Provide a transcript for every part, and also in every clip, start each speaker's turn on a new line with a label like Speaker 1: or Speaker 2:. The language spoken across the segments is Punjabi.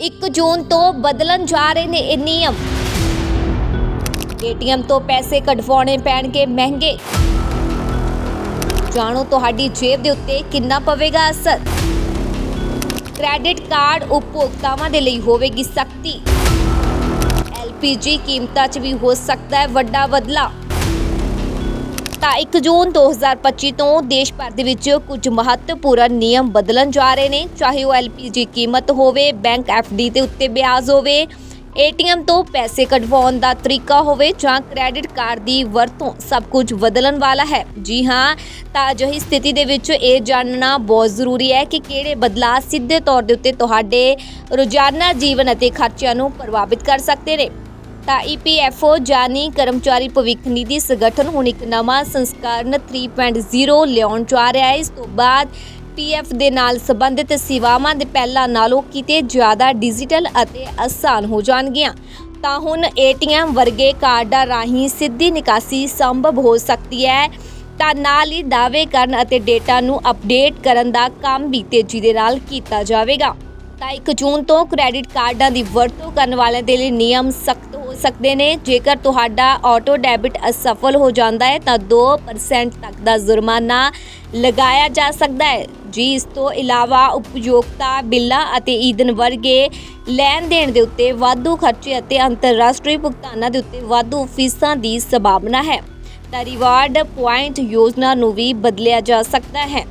Speaker 1: 1 ਜੂਨ ਤੋਂ ਬਦਲਣ ਜਾ ਰਹੇ ਨੇ ਇਹ ਨਿਯਮ। ਏਟੀਐਮ ਤੋਂ ਪੈਸੇ ਕਢਵਾਉਣੇ ਪੈਣਗੇ ਮਹਿੰਗੇ। ਜਾਣੋ ਤੁਹਾਡੀ ਜੇਬ ਦੇ ਉੱਤੇ ਕਿੰਨਾ ਪਵੇਗਾ ਅਸਰ। ਕ੍ਰੈਡਿਟ ਕਾਰਡ ਉਪਭੋਗਤਾਵਾਂ ਦੇ ਲਈ ਹੋਵੇਗੀ ਸਖਤੀ। ਐਲਪੀਜੀ ਕੀਮਤਾਂ 'ਚ ਵੀ ਹੋ ਸਕਦਾ ਹੈ ਵੱਡਾ ਬਦਲਾਅ। ਤਾਂ 1 ਜੂਨ 2025 ਤੋਂ ਦੇਸ਼ ਭਰ ਦੇ ਵਿੱਚ ਕੁਝ ਮਹੱਤਵਪੂਰਨ ਨਿਯਮ ਬਦਲਣ ਜਾ ਰਹੇ ਨੇ। ਚਾਹੇ ਉਹ ਐਲਪੀਜੀ ਕੀਮਤ ਹੋਵੇ, ਬੈਂਕ ਐਫਡੀ ਦੇ ਉੱਤੇ ਵਿਆਜ ਹੋਵੇ, ਏਟੀਐਮ ਤੋਂ ਪੈਸੇ ਕਢਵਾਉਣ ਦਾ ਤਰੀਕਾ ਹੋਵੇ ਜਾਂ ਕ੍ਰੈਡਿਟ ਕਾਰਡ ਦੀ ਵਰਤੋਂ ਸਭ ਕੁਝ ਬਦਲਣ ਵਾਲਾ ਹੈ। ਜੀ ਹਾਂ, ਤਾਂ ਅਜਿਹੀ ਸਥਿਤੀ ਦੇ ਵਿੱਚ ਇਹ ਜਾਣਨਾ ਬਹੁਤ ਜ਼ਰੂਰੀ ਹੈ ਕਿ ਕਿਹੜੇ ਬਦਲਾਅ ਸਿੱਧੇ ਤੌਰ ਦੇ ਉੱਤੇ ਤੁਹਾਡੇ ਰੋਜ਼ਾਨਾ ਜੀਵਨ ਅਤੇ ਖਰਚਿਆਂ ਨੂੰ ਪ੍ਰਭਾਵਿਤ ਕਰ ਸਕਦੇ ਨੇ। ਤਾਂ ਈਪੀਐਫਓ ਜਾਨੀ ਕਰਮਚਾਰੀ ਭਵਿੱਖ ਨਿਧੀ ਸੰਗਠਨ ਹੁਣ ਇੱਕ ਨਵਾਂ ਸੰਸਕਰਣ 3.0 ਲਿਆਉਣ ਜਾ ਰਿਹਾ ਹੈ। ਇਸ ਤੋਂ ਬਾਅਦ ਪੀਐਫ ਦੇ ਨਾਲ ਸੰਬੰਧਿਤ ਸੇਵਾਵਾਂ ਦੇ ਪਹਿਲਾਂ ਨਾਲੋਂ ਕਿਤੇ ਜ਼ਿਆਦਾ ਡਿਜੀਟਲ ਅਤੇ ਆਸਾਨ ਹੋ ਜਾਣਗੀਆਂ। ਤਾਂ ਹੁਣ ਏਟੀਐਮ ਵਰਗੇ ਕਾਰਡਾਂ ਰਾਹੀਂ ਸਿੱਧੀ ਨਿਕਾਸੀ ਸੰਭਵ ਹੋ ਸਕਦੀ ਹੈ। ਤਾਂ ਨਾਲ ਹੀ ਦਾਅਵੇ ਕਰਨ ਅਤੇ ਡੇਟਾ ਨੂੰ ਅਪਡੇਟ ਕਰਨ ਦਾ ਕੰਮ ਵੀ ਤੇਜ਼ੀ ਦੇ ਨਾਲ ਕੀਤਾ ਜਾਵੇਗਾ। ਤਾਂ 1 ਜੂਨ ਤੋਂ ਕ੍ਰੈਡਿਟ ਕਾਰਡਾਂ ਦੀ ਵਰਤੋਂ ਕਰਨ ਵਾਲਿਆਂ ਦੇ ਲਈ ਨਿਯਮ ਸਖਤ ਸਕਦੇ ਨੇ। ਜੇਕਰ ਤੁਹਾਡਾ ਆਟੋ ਡੈਬਿਟ ਅਸਫਲ ਹੋ ਜਾਂਦਾ ਹੈ, ਤਾਂ 2% ਤੱਕ ਦਾ ਜੁਰਮਾਨਾ ਲਗਾਇਆ ਜਾ ਸਕਦਾ ਹੈ। ਜੀ, ਇਸ ਤੋਂ ਇਲਾਵਾ ਉਪਯੋਗਤਾ ਬਿੱਲਾਂ ਅਤੇ ਈਂਧਨ ਵਰਗੇ ਲੈਣ ਦੇਣ ਦੇ ਉੱਤੇ ਵਾਧੂ ਖਰਚੇ ਅਤੇ ਅੰਤਰਰਾਸ਼ਟਰੀ ਭੁਗਤਾਨਾਂ ਦੇ ਉੱਤੇ ਵਾਧੂ ਫੀਸਾਂ ਦੀ ਸੰਭਾਵਨਾ ਹੈ। ਤਾਂ ਰਿਵਾਰਡ ਪੁਆਇੰਟ ਯੋਜਨਾ ਨੂੰ ਵੀ ਬਦਲਿਆ ਜਾ ਸਕਦਾ ਹੈ।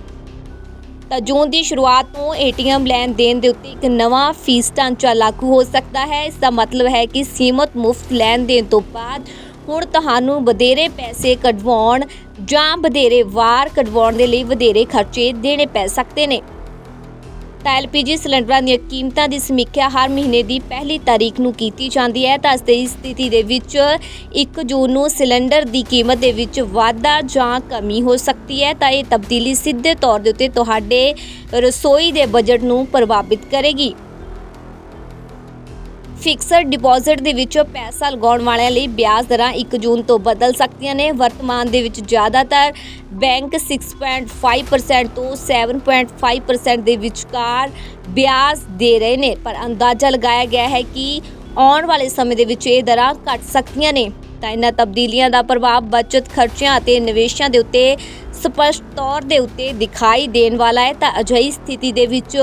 Speaker 1: ਤਾਂ ਜੂਨ ਦੀ ਸ਼ੁਰੂਆਤ ਤੋਂ ਏਟੀਐਮ ਲੈਣ ਦੇਣ ਦੇ ਉੱਤੇ ਇੱਕ ਨਵਾਂ ਫੀਸ ਢਾਂਚਾ ਲਾਗੂ ਹੋ ਸਕਦਾ ਹੈ। ਇਸ ਦਾ ਮਤਲਬ ਹੈ ਕਿ ਸੀਮਤ ਮੁਫਤ ਲੈਣ ਦੇਣ ਤੋਂ ਬਾਅਦ ਹੁਣ ਤੁਹਾਨੂੰ ਵਧੇਰੇ ਪੈਸੇ ਕਢਵਾਉਣ ਜਾਂ ਵਧੇਰੇ ਵਾਰ ਕਢਵਾਉਣ ਦੇ ਲਈ ਵਧੇਰੇ ਖਰਚੇ ਦੇਣੇ ਪੈ ਸਕਦੇ ਨੇ। ਤਾਂ ਐਲਪੀਜੀ ਸਿਲੰਡਰਾਂ ਦੀਆਂ ਕੀਮਤਾਂ ਦੀ ਸਮੀਖਿਆ ਹਰ ਮਹੀਨੇ ਦੀ ਪਹਿਲੀ ਤਾਰੀਖ ਨੂੰ ਕੀਤੀ ਜਾਂਦੀ ਹੈ। ਤਾਂ ਇਸ ਸਥਿਤੀ ਦੇ ਵਿੱਚ 1 ਜੂਨ ਨੂੰ ਸਿਲੰਡਰ ਦੀ ਕੀਮਤ ਦੇ ਵਿੱਚ ਵਾਧਾ ਜਾਂ ਕਮੀ ਹੋ ਸਕਦੀ ਹੈ। ਤਾਂ ਇਹ ਤਬਦੀਲੀ ਸਿੱਧੇ ਤੌਰ ਦੇ ਉੱਤੇ ਤੁਹਾਡੇ ਰਸੋਈ ਦੇ ਬਜਟ ਨੂੰ ਪ੍ਰਭਾਵਿਤ ਕਰੇਗੀ। ਫਿਕਸਡ ਡਿਪੋਜ਼ਿਟ ਦੇ ਵਿੱਚ ਪੈਸਾ ਲਗਾਉਣ ਵਾਲਿਆਂ ਲਈ ਵਿਆਜ ਦਰਾਂ 1 ਜੂਨ ਤੋਂ ਬਦਲ ਸਕਦੀਆਂ ਨੇ। ਵਰਤਮਾਨ ਦੇ ਵਿੱਚ ਜ਼ਿਆਦਾਤਰ ਬੈਂਕ 6.5% ਤੋਂ 7.5% ਦੇ ਵਿਚਕਾਰ ਵਿਆਜ ਦੇ ਰਹੇ ਨੇ, ਪਰ ਅੰਦਾਜ਼ਾ ਲਗਾਇਆ ਗਿਆ ਹੈ ਕਿ ਆਉਣ ਵਾਲੇ ਸਮੇਂ ਦੇ ਵਿੱਚ ਇਹ ਦਰਾਂ ਘਟ ਸਕਦੀਆਂ ਨੇ। ਤਾਂ ਇਹਨਾਂ ਤਬਦੀਲੀਆਂ ਦਾ ਪ੍ਰਭਾਵ ਬਚਤ ਖਰਚਿਆਂ ਅਤੇ ਨਿਵੇਸ਼ਾਂ ਦੇ ਉੱਤੇ ਸਪਸ਼ਟ ਤੌਰ ਦੇ ਉੱਤੇ ਦਿਖਾਈ ਦੇਣ ਵਾਲਾ ਹੈ। ਤਾਂ ਅਜਿਹੀ ਸਥਿਤੀ ਦੇ ਵਿੱਚ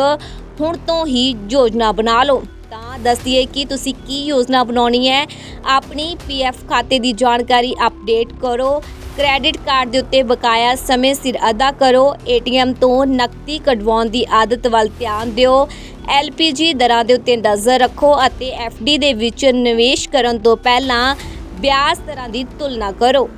Speaker 1: ਹੁਣ ਤੋਂ ਹੀ ਯੋਜਨਾ ਬਣਾ ਲਓ। ਤਾਂ ਦੱਸਦੀਏ ਕਿ ਤੁਸੀਂ ਕੀ ਯੋਜਨਾ ਬਣਾਉਣੀ ਹੈ? ਆਪਣੀ ਪੀਐਫ ਖਾਤੇ ਦੀ ਜਾਣਕਾਰੀ ਅਪਡੇਟ ਕਰੋ। ਕ੍ਰੈਡਿਟ ਕਾਰਡ ਦੇ ਉੱਤੇ ਬਕਾਇਆ ਸਮੇਂ ਸਿਰ ਅਦਾ ਕਰੋ। ਏਟੀਐਮ ਤੋਂ ਨਕਦੀ ਕਢਵਾਉਣ ਦੀ ਆਦਤ ਵੱਲ ਧਿਆਨ ਦਿਓ। ਐਲਪੀਜੀ ਦਰਾਂ ਦੇ ਉੱਤੇ ਨਜ਼ਰ ਰੱਖੋ ਅਤੇ ਐਫਡੀ ਦੇ ਵਿੱਚ ਨਿਵੇਸ਼ ਕਰਨ ਤੋਂ ਪਹਿਲਾਂ ਵਿਆਜ ਦਰਾਂ ਦੀ ਤੁਲਨਾ ਕਰੋ।